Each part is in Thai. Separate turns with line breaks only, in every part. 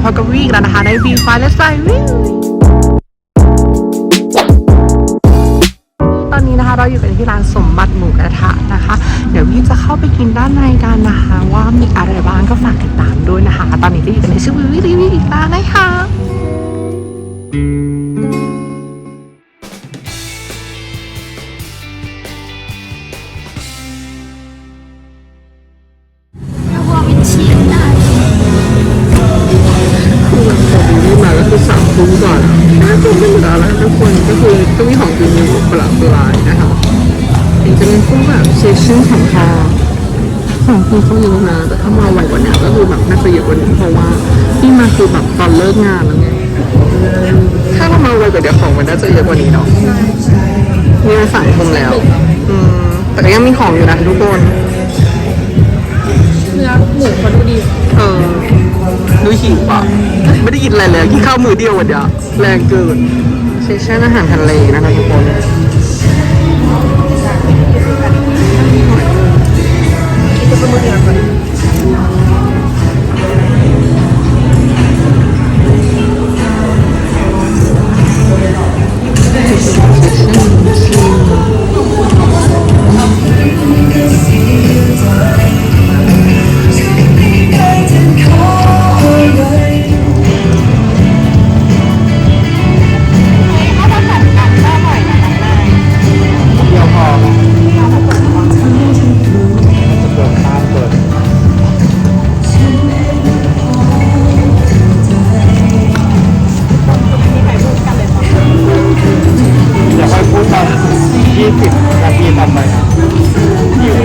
มาพบกับวิกแล้วนะคะ ในบีไฟเลสไซวิ่งตอนนี้นะคะเราอยู่กันที่ร้านสมบัติหมูกระทะนะคะ เดี๋ยววิจะเข้าไปกินด้านในกันนะคะ ว่ามีอะไรบ้างก็ฝากติดตามด้วยนะคะ ตอนนี้ก็อยู่กันในชื่อวิววิวอีกร้วนะคะ น่าจะไม่เหลืออะไรทุกคนก็คือก็มีของกินอยู่ประหลาดๆนะคะเห็นจะเป็นพวกแบบเชฟชิ้นของทอของคุณเขาเยอะนะแต่ถ้ามาไวกว่านี้ก็คือแบบน่าจะเยอะกว่านี้เพราะว่าที่มาคือแบบตอนเลิกงานแล้วไงถ้าเรามาไวกว่าเดี๋ยวของมันน่าจะเยอะกว่านี้เนาะนี่มันสายคมแล้ว อืมแต่ก็ยังมีของอยู่นะทุกคน
เนื้อหมูเขาดูดี
เออดูหิวอะไม่ได้กิ นอะไรเลยกินข้าวมือเดียววันเดียวแรงเกินเซสชั่นอาหารทะเลนะคะทุกคน ทำไมหิว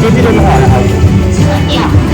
นี่พี่โดนห่อนะครับ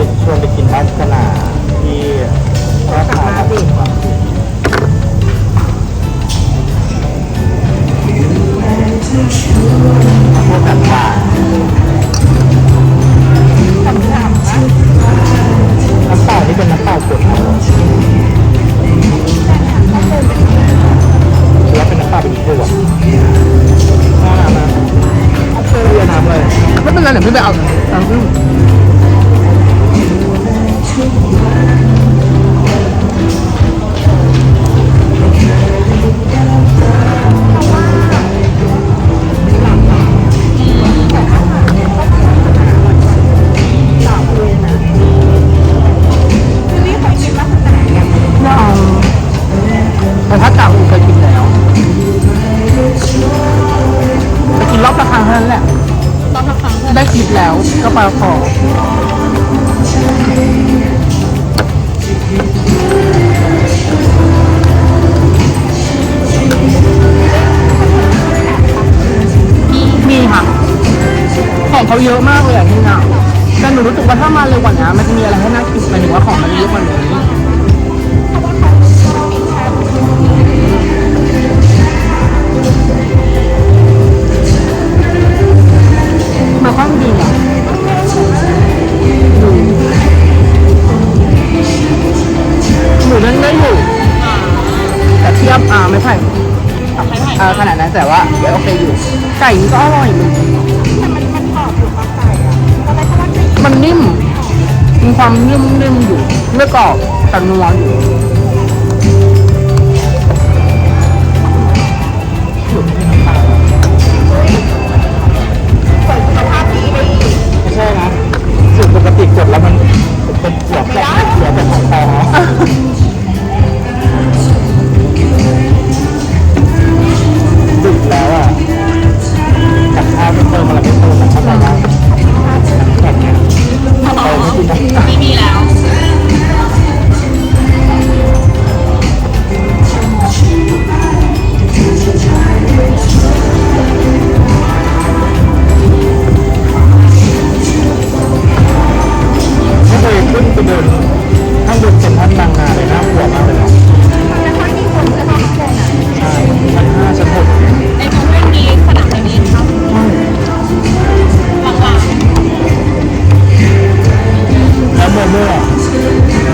ไปชวนไปกินวาสนาที่ราคาพวกกันว่าน้ำเปล่านี่เป็นน้ำเปล่ากดเอาหรือว่าเป็นน้ำเปล่าเป็นขวดน้ำนะเรียน้ำเลยไม่เป็นไรเดี๋ยวพี่ไปเอา ก็ปลา
พอ
มีค่ะ ของเขาเยอะมากเลยอะที่น่ะแต่หนูรู้สึกว่าถ้ามาเร็วกว่านี้มันจะมีอะไรให้น่ากินหมายถึงว่าของมันเยอะกว่านี้มาค่อนดีอะห ก่ก็อร่อยมันแต่มันมันกรอบอยู่ปลาไก่อะก็เลยเพราะว่าจะมันนิ่ม มีความนิ่มนิ่มอยู่ ไม่กรอบแต่นัวอยู่
เปิดคุณภาพดีได้อีกไม่ใช่นะสูตรปกติกดแล้วมันเป็นเสียบแบบเสียบแบบ
ของแท้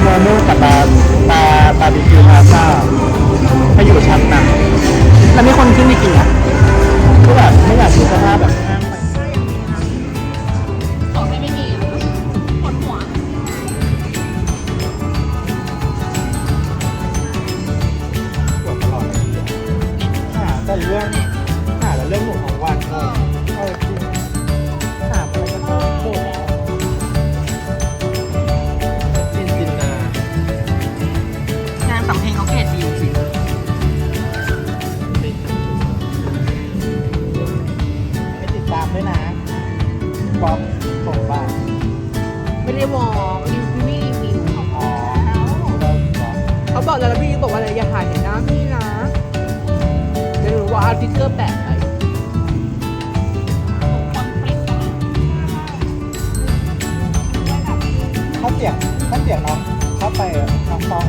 โมโม่กับบาบาบาบิ
คิวพาซ่าไปอยู่ชั้นนะแล้วมีคนขึ้น
ไปกินอะก็แบบไม่
อยากดูสภา
พแบบ บอกแล้วพี่บอกว่าอะไรอย่าถ่ายเห็นหน้าพี่นะเดี๋ยวรู้ว่าอาร์ติเกอร์แปะไป
เขาเสียงเขาเสียงน้องเข้าไปน้องต้อง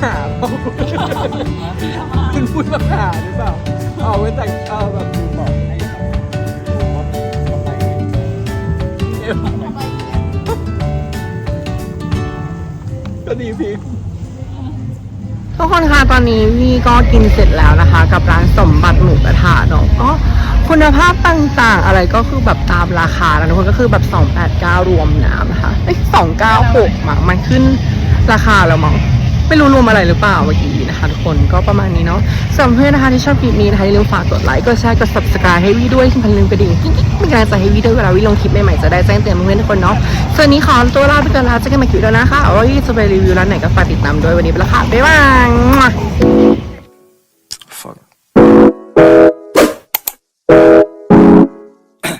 เป็น
พูดภาเปล่าคุณพูดภาษาหรือเปล่า เอาไว้แต่เออแบบ
ดูบอกให้แบบรู้ว่าทำไม
ก็ดีพี่ทุกคนคะตอนนี้พี่ก็กินเสร็จแล้วนะคะ กับร้านสมบัติหมูกระทะเนาะก็คุณภาพต่างๆ อะไรก็คือแบบตามราคาแล้วทุกคนก็คือแบบ 289 รวมน้ำนะคะเอ้ย296มั้งมันขึ้นราคาแล้วมั้ง ไม่รู้รวมอะไรหรือเปล่าเมื่อกี้นะคะทุกคนก็ประมาณนี้เนาะสำหรับเพื่อนนะคะที่ชอบคลิปนี้นะคะอย่าลืมฝากกดไลค์กดแชร์กด subscribe ให้วีด้วยที่พันลืมกระดิ่งกิ๊งๆเป็นกำลังใจให้วีด้วยเวลาวีลงคลิปใหม่ๆจะได้แจ้งเตือนเพื่อนทุกคนเนาะส่วนนี้ขอตัวลาไปก่อนแล้วเจอกันใหม่คลิปแล้วนะคะว่าวีจะไปรีวิวร้านไหนก็ฝากติดตามด้วยวันนี้ไปแล้วค่ะบ๊ายบาย